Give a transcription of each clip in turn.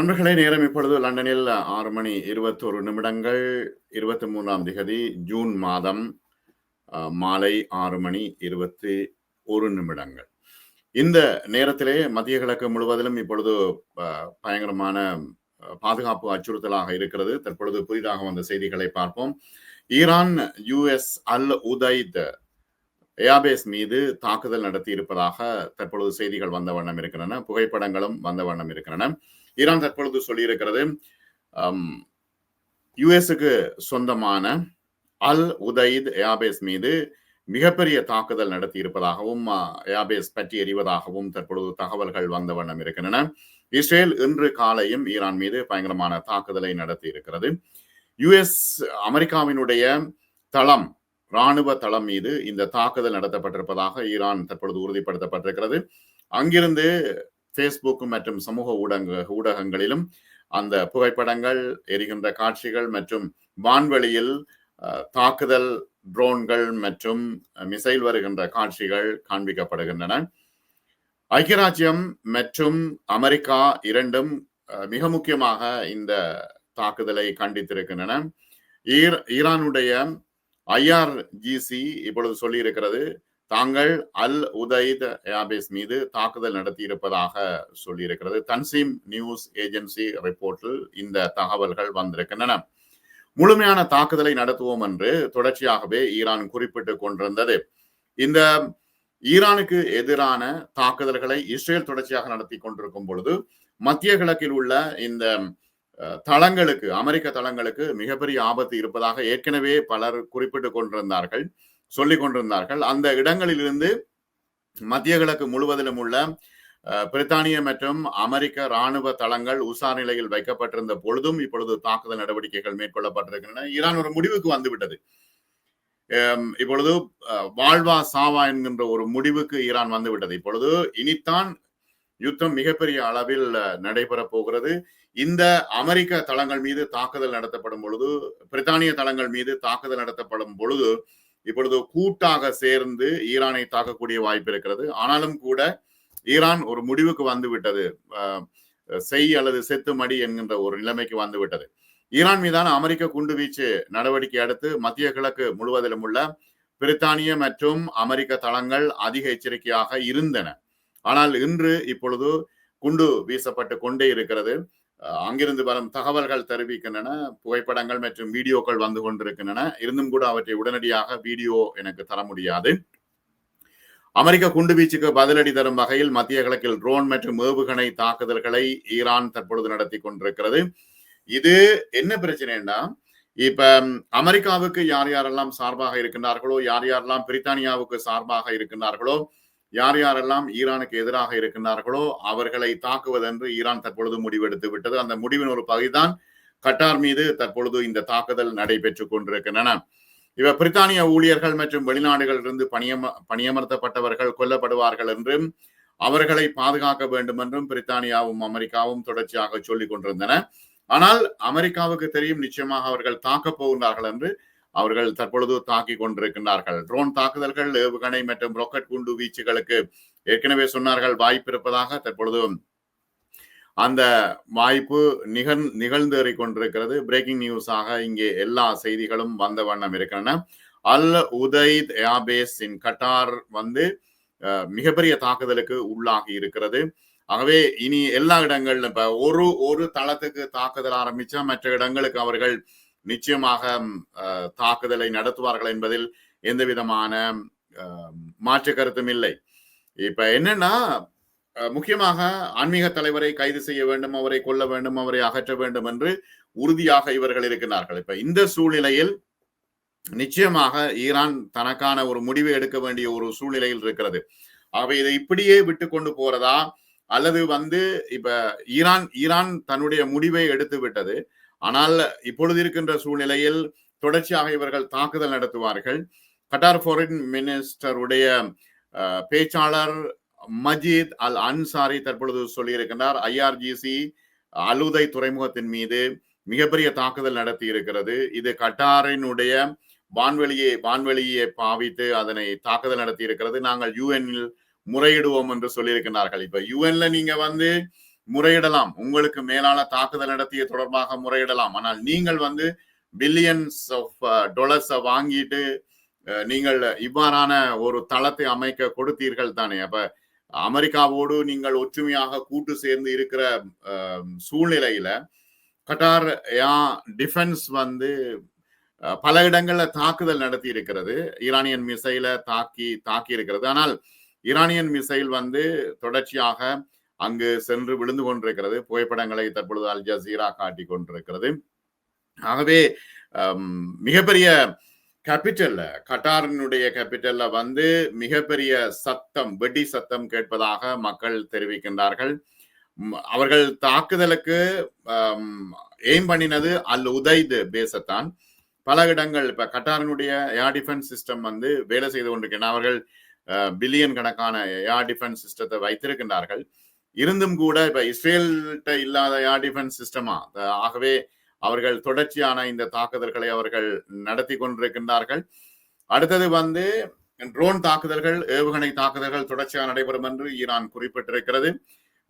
நண்பர்களே நேரம் இப்பொழுது லண்டனில் ஆறு மணி இருபத்தொரு நிமிடங்கள் இருபத்தி மூன்றாம் திகதி ஜூன் மாதம் மாலை ஆறு மணி இருபத்தி ஒரு நிமிடங்கள். இந்த நேரத்திலே மத்திய கிழக்கு முழுவதிலும் இப்பொழுது பயங்கரமான பாதுகாப்பு அச்சுறுத்தலாக இருக்கிறது. தற்பொழுது புதிதாக வந்த செய்திகளை பார்ப்போம். Iran US Al Udeid airbase மீது தாக்குதல் நடத்தி இருப்பதாக தற்பொழுது செய்திகள் வந்த வண்ணம் இருக்கின்றன. புகைப்படங்களும் வந்த வண்ணம் இருக்கின்றன. ஈரான் தற்பொழுது சொல்லியிருக்கிறது யுஎஸ்க்கு சொந்தமான அல் உதைத் ஏபேஸ் மீது மிகப்பெரிய தாக்குதல் நடத்தி இருப்பதாகவும் ஏபேஸ் பற்றி எறிவதாகவும் தற்பொழுது தகவல்கள் வந்த வண்ணம் இருக்கின்றன. இஸ்ரேல் இன்று காலையும் ஈரான் மீது பயங்கரமான தாக்குதலை நடத்தி இருக்கிறது யுஎஸ் அமெரிக்காவினுடைய தளம் ராணுவ தளம் மீது இந்த தாக்குதல் நடத்தப்பட்டிருப்பதாக ஈரான் தற்பொழுது உறுதிப்படுத்தப்பட்டிருக்கிறது. அங்கிருந்து ஃபேஸ்புக் மற்றும் சமூக ஊடக ஊடகங்களிலும் அந்த புகைப்படங்கள் எரிகின்ற காட்சிகள் மற்றும் வான்வெளியில் அஹ், தாக்குதல் ட்ரோன்கள் மற்றும் மிசைல் வருகின்ற காட்சிகள் காண்பிக்கப்படுகின்றன. ஐக்கிய ராஜ்யம் மற்றும் அமெரிக்கா இரண்டும் அஹ், மிக முக்கியமாக இந்த தாக்குதலை கண்டித்திருக்கின்றன. ஈர் ஈரானுடைய ஐஆர்ஜிசி இப்பொழுது சொல்லியிருக்கிறது தாங்கள் அல் உதைத் ஏர்பேஸ் மீது தாக்குதல் நடத்தியிருப்பதாக சொல்லியிருக்கிறது. தன்சீம் நியூஸ் ஏஜென்சி ரிப்போர்ட்டில் இந்த தகவல்கள் வந்திருக்கின்றன. முழுமையான தாக்குதலை நடத்துவோம் என்று தொடர்ச்சியாகவே ஈரான் குறிப்பிட்டு கொண்டிருந்தது. இந்த ஈரானுக்கு எதிரான தாக்குதல்களை இஸ்ரேல் தொடர்ச்சியாக நடத்தி கொண்டிருக்கும் பொழுது மத்திய கிழக்கில் உள்ள இந்த அஹ், தளங்களுக்கு அமெரிக்க தளங்களுக்கு மிகப்பெரிய ஆபத்து இருப்பதாக ஏற்கனவே பலர் குறிப்பிட்டுக் கொண்டிருந்தார்கள். சொல்லிக் கொண்டிருந்தார்கள். அந்த இடங்களிலிருந்து மத்திய கிழக்கு முழுவதிலும் உள்ள பிரித்தானிய மற்றும் அமெரிக்க ராணுவ தளங்கள் உசார் நிலையில் வைக்கப்பட்டிருந்த பொழுதும் இப்பொழுது தாக்குதல் நடவடிக்கைகள் மேற்கொள்ளப்பட்டிருக்கின்றன. ஈரான் ஒரு முடிவுக்கு வந்துவிட்டது. இப்பொழுது அஹ், வாழ்வா சாவா என்கின்ற ஒரு முடிவுக்கு ஈரான் வந்துவிட்டது. இப்பொழுது இனித்தான் யுத்தம் மிகப்பெரிய அளவில் நடைபெற நடைபெறப் போகிறது. இந்த அமெரிக்க தளங்கள் மீது தாக்குதல் நடத்தப்படும் பொழுது பிரித்தானிய தளங்கள் மீது தாக்குதல் நடத்தப்படும் பொழுது இப்பொழுது கூட்டாக சேர்ந்து ஈரானை தாக்கக்கூடிய வாய்ப்பு இருக்கிறது. ஆனாலும் கூட ஈரான் ஒரு முடிவுக்கு வந்துவிட்டது. செய் அல்லது செத்து மடி என்கின்ற ஒரு நிலைமைக்கு வந்துவிட்டது. ஈரான் மீதான அமெரிக்க குண்டுவீச்சு நடவடிக்கை அடுத்து மத்திய கிழக்கு முழுவதிலும் உள்ள பிரித்தானிய மற்றும் அமெரிக்க தளங்கள் அதிக எச்சரிக்கையாக இருந்தன. ஆனால் இன்று இப்பொழுது குண்டு வீசப்பட்டு கொண்டே இருக்கிறது. அங்கிருந்து வரும் தகவல்கள் தெரிவிக்கின்றன புகைப்படங்கள் மற்றும் வீடியோக்கள் வந்து கொண்டிருக்கின்றன. இருந்தும் கூட அவற்றை உடனடியாக வீடியோ எனக்கு தர முடியாது. அமெரிக்க குண்டுவீச்சுக்கு பதிலடி தரும் வகையில் மத்திய கிழக்கில் ட்ரோன் மற்றும் ஏவுகணை தாக்குதல்களை ஈரான் தற்பொழுது நடத்தி கொண்டிருக்கிறது. இது என்ன பிரச்சனைன்னா இப்ப அமெரிக்காவுக்கு யார் யாரெல்லாம் சார்பாக இருக்கின்றார்களோ யார் யாரெல்லாம் பிரித்தானியாவுக்கு சார்பாக இருக்கின்றார்களோ யார் யாரெல்லாம் ஈரானுக்கு எதிராக இருக்கின்றார்களோ அவர்களை தாக்குவதென்று ஈரான் தற்பொழுது முடிவெடுத்து விட்டது. அந்த முடிவின் ஒரு பகுதிதான் கட்டார் மீது தற்பொழுது இந்த தாக்குதல் நடைபெற்றுக் கொண்டிருக்கின்றன. இவ பிரித்தானிய ஊழியர்கள் மற்றும் வெளிநாடுகளிலிருந்து பணியம பணியமர்த்தப்பட்டவர்கள் கொல்லப்படுவார்கள் என்றும் அவர்களை பாதுகாக்க வேண்டும் என்றும் பிரித்தானியாவும் அமெரிக்காவும் தொடர்ச்சியாக சொல்லிக் கொண்டிருந்தன. ஆனால் அமெரிக்காவுக்கு தெரியும் நிச்சயமாக அவர்கள் தாக்கப் போகின்றார்கள் என்று அவர்கள் தற்பொழுது தாக்கி கொண்டிருக்கின்றார்கள். ட்ரோன் தாக்குதல்கள் ஏவுகணை மற்றும் ராக்கெட் குண்டு வீச்சுகளுக்கு ஏற்கனவே சொன்னார்கள் வாய்ப்பு இருப்பதாக தற்பொழுது அந்த வாய்ப்பு நிகழ் நிகழ்ந்தேறி கொண்டிருக்கிறது பிரேக்கிங் நியூஸாக இங்கே எல்லா செய்திகளும் வந்த வண்ணம் இருக்கின்றன. அல் உதைத் ஏர்பேஸ் இன் கட்டார் வந்து அஹ், மிகப்பெரிய தாக்குதலுக்கு உள்ளாகி இருக்கிறது. ஆகவே இனி எல்லா இடங்கள்ல இப்ப ஒரு ஒரு தளத்துக்கு தாக்குதல் ஆரம்பிச்சா மற்ற இடங்களுக்கு அவர்கள் நிச்சயமாக அஹ், தாக்குதலை நடத்துவார்கள் என்பதில் எந்த விதமான மாற்று கருத்தும் இல்லை. இப்ப என்னன்னா முக்கியமாக ஆன்மீக தலைவரை கைது செய்ய வேண்டும் அவரை கொல்ல வேண்டும் அவரை அகற்ற வேண்டும் என்று உறுதியாக இவர்கள் இருக்கிறார்கள். இப்ப இந்த சூழ்நிலையில் நிச்சயமாக ஈரான் தனக்கான ஒரு முடிவை எடுக்க வேண்டிய ஒரு சூழ்நிலையில் இருக்கிறது. அவை இதை இப்படியே விட்டு கொண்டு போறதா? அல்லது வந்து இப்ப ஈரான் ஈரான் தன்னுடைய முடிவை எடுத்து விட்டது ஆனால் இப்பொழுது இருக்கின்ற சூழ்நிலையில் தொடர்ச்சியாக இவர்கள் தாக்குதல் நடத்துவார்கள். கட்டார் ஃபாரின் மினிஸ்டருடைய பேச்சாளர் மஜீத் அல் அன்சாரி தற்பொழுது சொல்லியிருக்கின்றார் ஐஆர்ஜிசி அலுதை துறைமுகத்தின் மீது மிகப்பெரிய தாக்குதல் நடத்தி இருக்கிறது இது கட்டாரினுடைய வான்வெளியை வான்வெளியை பாவித்து அதனை தாக்குதல் நடத்தி இருக்கிறது நாங்கள் யூஎன்னில் முறையிடுவோம் என்று சொல்லியிருக்கிறார்கள் இப்ப யூஎன்ல நீங்க வந்து முறையிடலாம். உங்களுக்கு மேலான தாக்குதல் நடத்திய தொடர்பாக முறையிடலாம். ஆனால் நீங்கள் வந்து பில்லியன்ஸ் ஆஃப் டொலர்ஸை வாங்கிட்டு நீங்கள் இவ்வாறான ஒரு தளத்தை அமைக்க கொடுத்தீர்கள் தானே. அப்ப அமெரிக்காவோடு நீங்கள் ஒற்றுமையாக கூட்டு சேர்ந்து இருக்கிற அஹ், சூழ்நிலையில கட்டார் யா டிஃபென்ஸ் வந்து பல இடங்கள்ல தாக்குதல் நடத்தி இருக்கிறது ஈரானியன் மிசைல தாக்கி தாக்கி இருக்கிறது ஆனால் ஈரானியன் மிசைல் வந்து தொடர்ச்சியாக அங்கு சென்று விழுந்து கொண்டிருக்கிறது. புகைப்படங்களை தற்பொழுது அல் ஜசீரா காட்டி கொண்டிருக்கிறது. ஆகவே மிகப்பெரிய கேபிட்டல்ல கட்டாரினுடைய கேபிட்டல்ல வந்து மிகப்பெரிய சத்தம் வெடி சத்தம் கேட்பதாக மக்கள் தெரிவிக்கின்றார்கள். அவர்கள் தாக்குதலுக்கு எய்ம் பண்ணினது அல் உதைது பேசத்தான் பல இடங்கள் இப்ப கட்டாரினுடைய ஏர் டிஃபென்ஸ் சிஸ்டம் வந்து வேலை செய்து கொண்டிருக்கின்றன. அவர்கள் பில்லியன் கணக்கான ஏர் டிஃபென்ஸ் சிஸ்டத்தை வைத்திருக்கின்றார்கள். இருந்தும் கூட இப்ப இஸ்ரேல்கிட்ட இல்லாத ஏர் டிஃபென்ஸ் சிஸ்டமா ஆகவே அவர்கள் தொடர்ச்சியான இந்த தாக்குதல்களை அவர்கள் நடத்தி கொண்டிருக்கின்றார்கள். அடுத்தது வந்து ட்ரோன் தாக்குதல்கள் ஏவுகணை தாக்குதல்கள் தொடர்ச்சியாக நடைபெறும் என்று ஈரான் குறிப்பிட்டிருக்கிறது.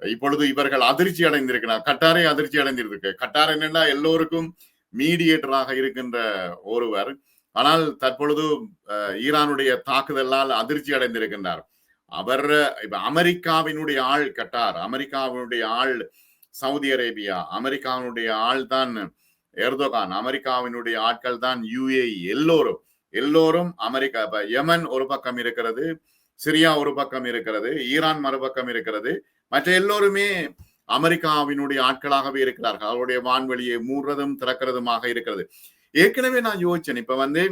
இப்பொழுது இவர்கள் அதிர்ச்சி அடைந்திருக்கிறார். கட்டாரை அதிர்ச்சி அடைந்திருக்கு. கட்டார் என்னன்னா எல்லோருக்கும் மீடியேட்டராக இருக்கின்ற ஒருவர். ஆனால் தற்பொழுது அஹ், ஈரானுடைய தாக்குதலால் அதிர்ச்சி அடைந்திருக்கின்றார். அவர் இப்ப அமெரிக்காவினுடைய ஆள் கட்டார். அமெரிக்காவினுடைய ஆள் சவுதி அரேபியா அமெரிக்காவினுடைய ஆள் தான் எர்தோகான் அமெரிக்காவினுடைய ஆட்கள் தான் யுஏஇ எல்லோரும். எல்லோரும் அமெரிக்கா இப்ப யமன் ஒரு பக்கம் இருக்கிறது சிரியா ஒரு பக்கம் இருக்கிறது ஈரான் மறுபக்கம் இருக்கிறது. மற்ற எல்லோருமே அமெரிக்காவினுடைய ஆட்களாகவே இருக்கிறார்கள். அவருடைய வான்வெளியை மூடுறதும் திறக்கிறதுமாக இருக்கிறது. ஏற்கனவே நான் யோசிச்சேன். இப்ப வந்து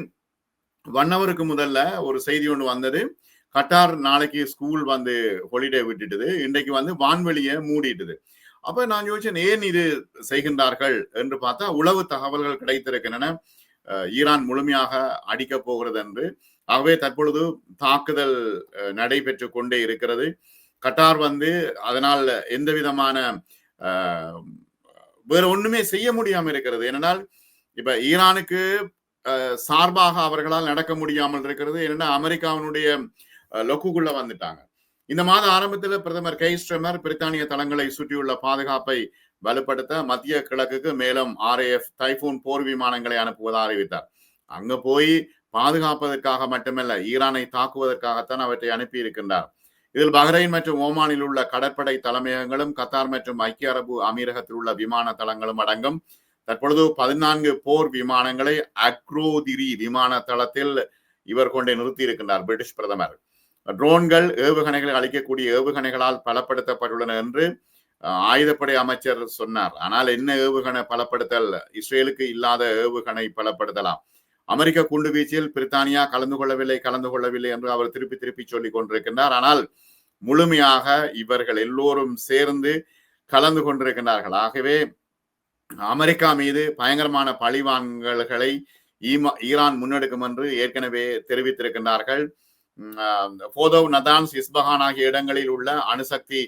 ஒன் ஹவருக்கு முதல்ல ஒரு செய்தி ஒன்று வந்தது. கட்டார் நாளைக்கு ஸ்கூல் வந்து ஹொலிடே விட்டுட்டுது. இன்றைக்கு வந்து வான்வெளியை மூடிட்டுது. அப்ப நான் யோசிச்சேன் ஏன் இது செய்கின்றார்கள் என்று பார்த்தா உளவு தகவல்கள் கிடைத்திருக்கின்றன. ஈரான் முழுமையாக அடிக்க போகிறது என்று. ஆகவே தற்பொழுது தாக்குதல் நடைபெற்று கொண்டே இருக்கிறது. கட்டார் வந்து அதனால் எந்த விதமான வேற ஒண்ணுமே செய்ய முடியாம இருக்கிறது. ஏனென்றால் இப்ப ஈரானுக்கு சார்பாக அவர்களால் நடக்க முடியாமல் இருக்கிறது. ஏன்னா அமெரிக்காவினுடைய லொக்குக்குள்ள வந்துட்டாங்க. இந்த மாத ஆரம்பத்தில் பிரதமர் கை. ஸ்ட்ரெமர் பிரித்தானிய தளங்களை சுற்றியுள்ள பாதுகாப்பை வலுப்படுத்த மத்திய கிழக்குக்கு மேலும் ஆர்ஏஎஃப் டைபூன் போர் விமானங்களை அனுப்புவதாக அறிவித்தார். அங்க போய் பாதுகாப்பதற்காக மட்டுமல்ல ஈரானை தாக்குவதற்காகத்தான் அவற்றை அனுப்பி இருக்கின்றார் இதில் பஹ்ரைன் மற்றும் ஓமானில் உள்ள கடற்படை தலைமையகங்களும் கத்தார் மற்றும் ஐக்கிய அரபு அமீரகத்தில் உள்ள விமான தளங்களும் அடங்கும் தற்பொழுது பதினான்கு போர் விமானங்களை அக்ரோதிரி விமான தளத்தில் இவர் கொண்டே நிறுத்தி இருக்கின்றார் பிரிட்டிஷ் பிரதமர். ட்ரோன்கள் ஏவுகணைகளை அளிக்கக்கூடிய ஏவுகணைகளால் பலப்படுத்தப்பட்டுள்ளன என்று ஆயுதப்படை அமைச்சர் சொன்னார். ஆனால் என்ன ஏவுகணை பலப்படுத்தல்? இஸ்ரேலுக்கு இல்லாத ஏவுகணை பலப்படுத்தலாம். அமெரிக்க குண்டு வீச்சில் பிரித்தானியா கலந்து கொள்ளவில்லை கலந்து கொள்ளவில்லை என்று அவர் திருப்பி திருப்பி சொல்லிக் கொண்டிருக்கின்றார். ஆனால் முழுமையாக இவர்கள் எல்லோரும் சேர்ந்து கலந்து கொண்டிருக்கின்றார்கள். ஆகவே அமெரிக்கா மீது பயங்கரமான பழிவாங்கல்களை ஈமா ஈரான் முன்னெடுக்கும் என்று ஏற்கனவே தெரிவித்திருக்கின்றார்கள். போதோ நதான்ஸ் இஸ்பஹான் ஆகிய இடங்களில் உள்ள அணுசக்தி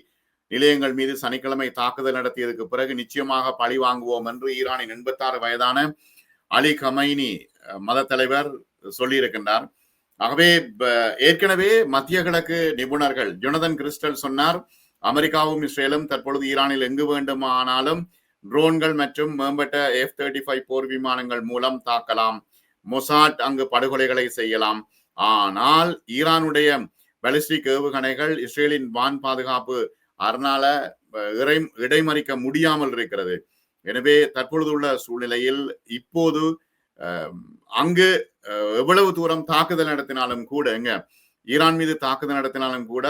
நிலையங்கள் மீது சனிக்கிழமை தாக்குதல் நடத்தியதுக்கு பிறகு நிச்சயமாக பழி வாங்குவோம் என்று ஈரானின் எண்பத்தாறு வயதான அலி கமைனி மத தலைவர் சொல்லியிருக்கின்றார். ஆகவே ஏற்கனவே மத்திய கிழக்கு நிபுணர்கள் ஜொனதன் கிறிஸ்டல் சொன்னார் அமெரிக்காவும் இஸ்ரேலும் தற்பொழுது ஈரானில் எங்கு வேண்டுமானாலும் ட்ரோன்கள் மற்றும் மேம்பட்ட எஃப் தேர்ட்டி ஃபைவ் போர் விமானங்கள் மூலம் தாக்கலாம் மொசாட் அங்கு படுகொலைகளை செய்யலாம். ஆனால் ஈரானுடைய பலிஸ்டிக் ஏவுகணைகள் இஸ்ரேலின் வான் பாதுகாப்பு அதனால அஹ், இறை இடைமறிக்க முடியாமல் இருக்கிறது. எனவே தற்பொழுது உள்ள சூழ்நிலையில் இப்போது அங்கு அஹ், எவ்வளவு தூரம் தாக்குதல் நடத்தினாலும் கூட எங்க ஈரான் மீது தாக்குதல் நடத்தினாலும் கூட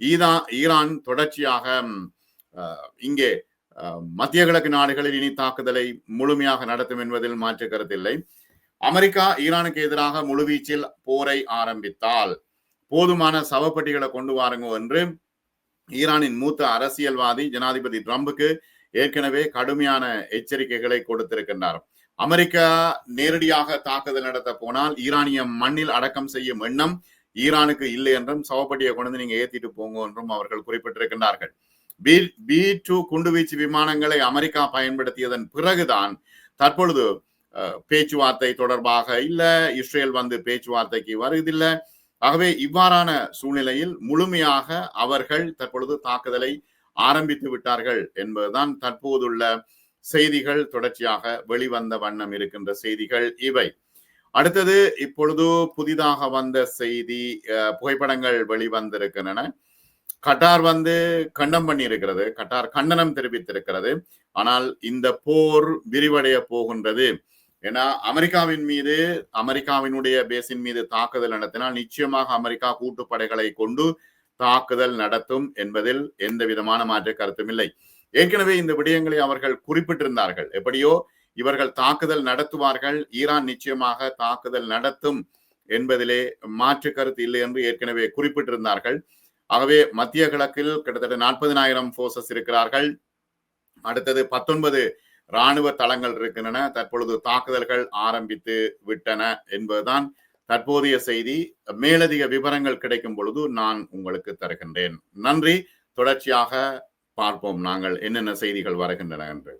ஈரா ஈரான் தொடர்ச்சியாக இங்கே மத்திய கிழக்கு நாடுகளில் இனி தாக்குதலை முழுமையாக நடத்தும் என்பதில் மாற்று கருத்தில்லை அமெரிக்கா ஈரானுக்கு எதிராக முழுவீச்சில் போரை ஆரம்பித்தால் போதுமான சவப்பட்டிகளை கொண்டு வாருங்க என்று ஈரானின் மூத்த அரசியல்வாதி ஜனாதிபதி ட்ரம்புக்கு ஏற்கனவே கடுமையான எச்சரிக்கைகளை கொடுத்திருக்கின்றார். அமெரிக்கா நேரடியாக தாக்குதல் நடத்த போனால் ஈரானிய மண்ணில் அடக்கம் செய்யும் எண்ணம் ஈரானுக்கு இல்லை என்றும் சவப்பட்டியை கொண்டு வந்து நீங்க ஏத்திட்டு போங்க என்றும் அவர்கள் குறிப்பிட்டிருக்கின்றார்கள். பி பி டூ குண்டுவீச்சு விமானங்களை அமெரிக்கா பயன்படுத்தியதன் பிறகுதான் தற்பொழுது பேச்சுவார்த்தை தொடர்பாக இல்லை இஸ்ரேல் வந்து பேச்சுவார்த்தைக்கு வருவதில்லை. ஆகவே இவ்வாறான சூழ்நிலையில் முழுமையாக அவர்கள் தற்பொழுது தாக்குதலை ஆரம்பித்து விட்டார்கள் என்பதுதான் தற்போதுள்ள செய்திகள். தொடர்ச்சியாக வெளிவந்த வண்ணம் இருக்கின்ற செய்திகள் இவை. அடுத்தது இப்பொழுது புதிதாக வந்த செய்தி அஹ், புகைப்படங்கள் வெளிவந்திருக்கின்றன. கட்டார் வந்து கண்டம் பண்ணி இருக்கிறது கட்டார் கண்டனம் தெரிவித்திருக்கிறது. ஆனால் இந்த போர் விரிவடைய போகின்றது. ஏன்னா அமெரிக்காவின் மீது அமெரிக்காவினுடைய பேசின் மீது தாக்குதல் நடத்தினால் நிச்சயமாக அமெரிக்கா கூட்டுப்படைகளை கொண்டு தாக்குதல் நடத்தும் என்பதில் எந்த விதமான மாற்று கருத்தும் இல்லை. ஏற்கனவே இந்த விடயங்களை அவர்கள் குறிப்பிட்டிருந்தார்கள். எப்படியோ இவர்கள் தாக்குதல் நடத்துவார்கள். ஈரான் நிச்சயமாக தாக்குதல் நடத்தும் என்பதிலே மாற்று கருத்து இல்லை என்று ஏற்கனவே குறிப்பிட்டிருந்தார்கள். ஆகவே மத்திய கிழக்கில் கிட்டத்தட்ட நாற்பதினாயிரம் போர்சஸ் இருக்கிறார்கள். அடுத்தது பத்தொன்பது ராணுவ தளங்கள் இருக்கின்றன. தற்பொழுது தாக்குதல்கள் ஆரம்பித்து விட்டன என்பதுதான் தற்போதைய செய்தி. மேலதிக விவரங்கள் கிடைக்கும் பொழுது நான் உங்களுக்கு தருகின்றேன். நன்றி. தொடர்ச்சியாக பார்ப்போம். நாங்கள் என்னென்ன செய்திகள் வருகின்றன என்று.